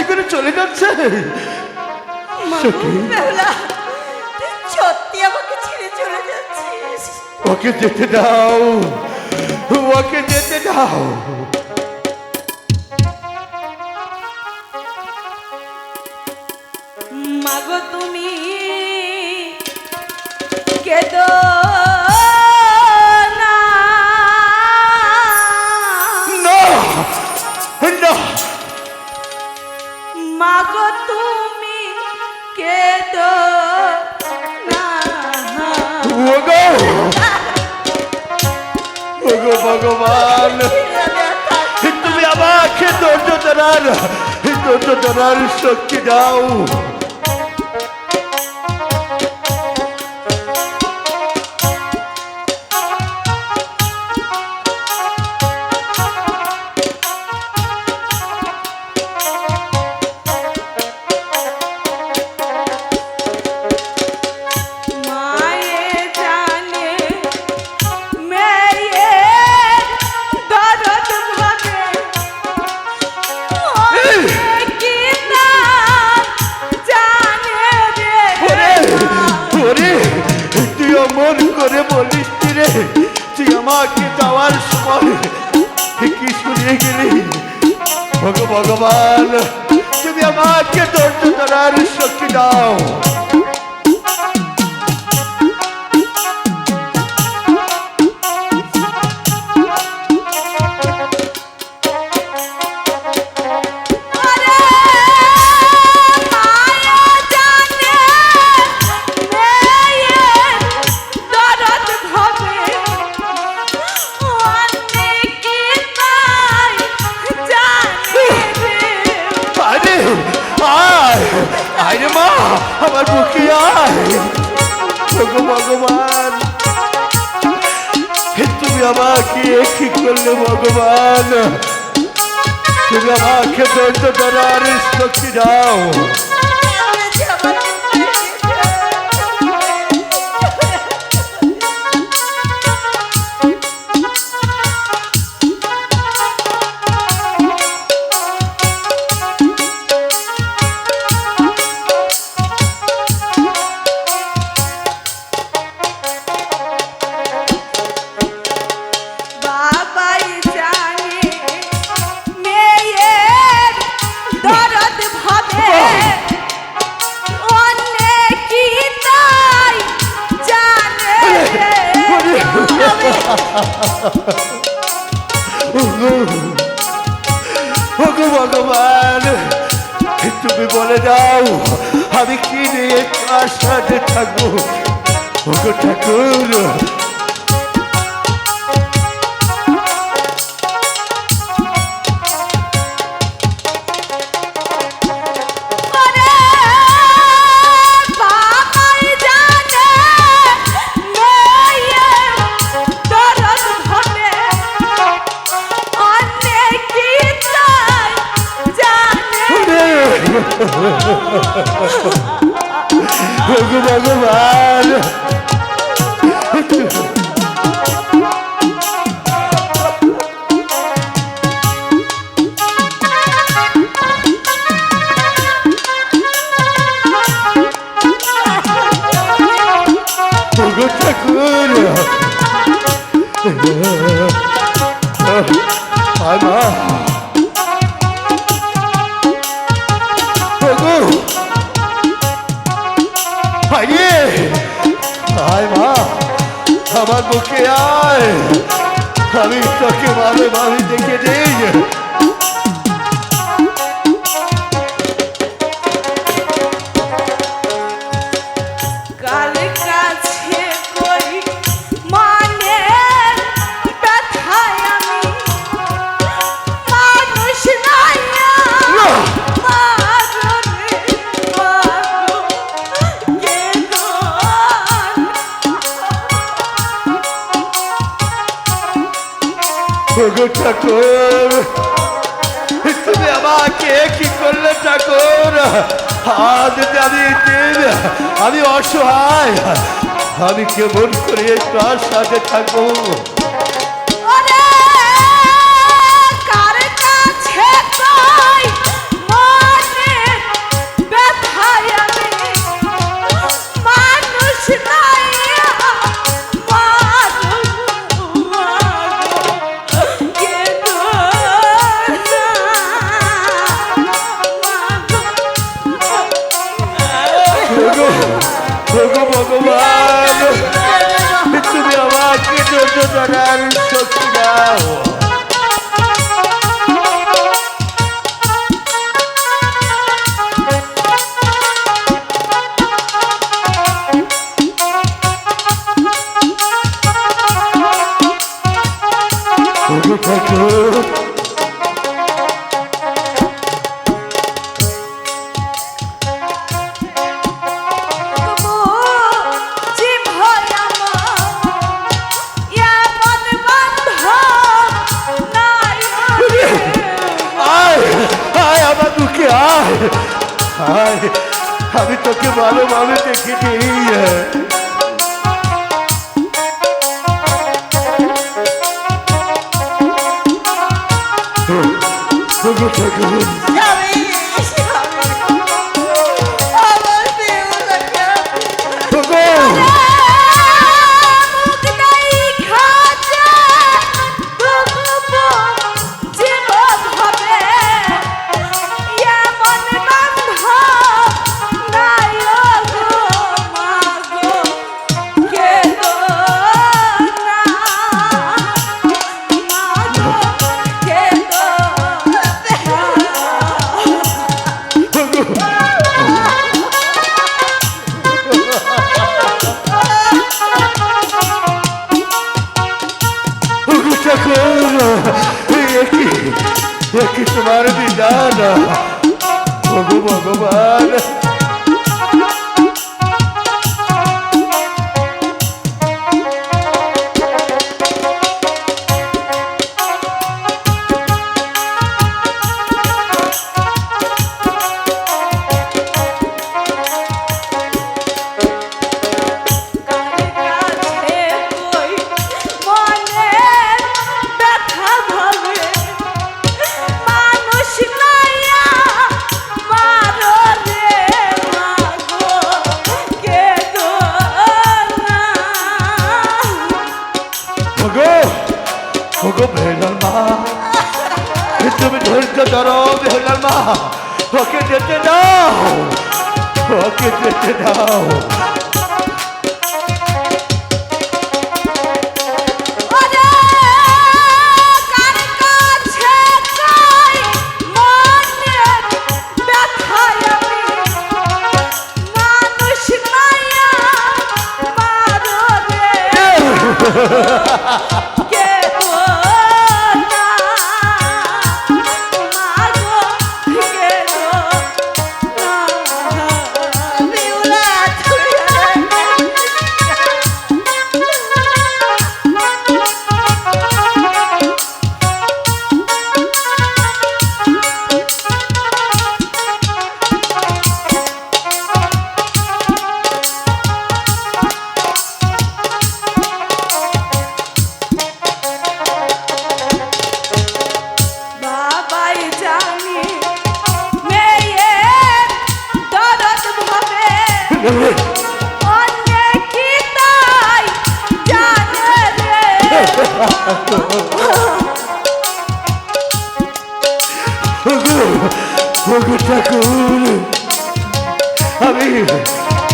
অস্বীকার করে চলে যাচ্ছে? সখী বেহুলা তুই সত্যি আমাকে ছেড়ে চলে যাচ্ছিস। ওকে যেতে দাও ওকে যেতে দাও। ওগো ভগবান। তুমি আমাকে ধৈর্য ধরার ধৈর্য ধরার শক্তি দাও। ভগবান তুমি আমাকে ধৈর্য ধরার শক্তি দাও। আয় মা, আমার বুকে আয়। ভগ ভগবান তুমি আমাকে কি করলে ভগবান? তুমি আমাকে ধৈর্য ধরার শক্তি দাও। ওগো ভগবান তুমি বলে দাও আমি কি নিয়ে কার সাথে থাকব ঠাকুর আমা ওগো আয়ে মা আমার বুকে আয়। আমি তোকে ভালো ভাবে দেখে দিই ওগো ঠাকুর। তুমি আমাকে কি করলে ঠাকুর? আমি আমি অসহায়। আমি কেমন করে কার সাথে থাকব? ভগবান তুমি আমাকে ধৈর্য ধরার শক্তি দাও। ওগো আয় আয় আমি তোকে ভালো ভাবে দেখেছি ওগো ঠাকুর ঠাকুর একই একই তোমার বিধান ভগবান ধরো বেলাল মা ওকে যেতে দাও। ওকে যেতে দাও। আমি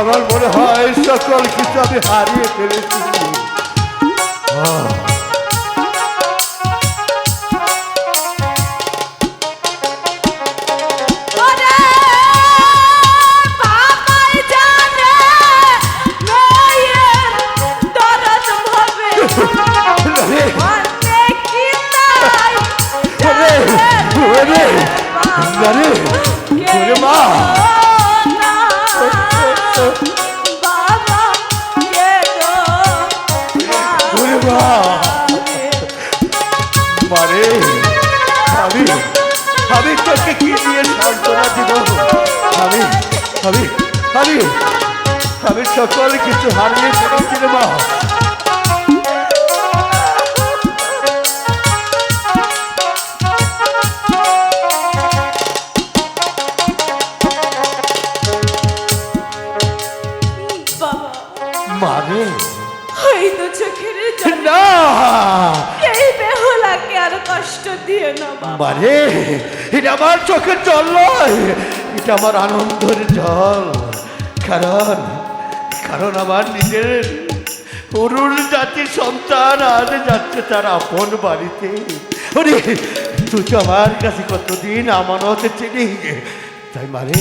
আমার মনে হয় সকল কিছু আমি হারিয়ে ফেলেছি। সকল কিছু হারিয়ে ফেলেছি রে মা মানে? হয়তো চোখের জল। না। এই বেহুলাকে আর কষ্ট দিও না বাবা। মানে? এটা আমার চোখের জল নয় এটা আমার আনন্দের জল। কারণ কারণ আমার নিজের অরুণ জাতির সন্তান আজ যাচ্ছে তার আপন বাড়িতে। তুই আমার কাছে কতদিন আমানত চিনি তাই মানে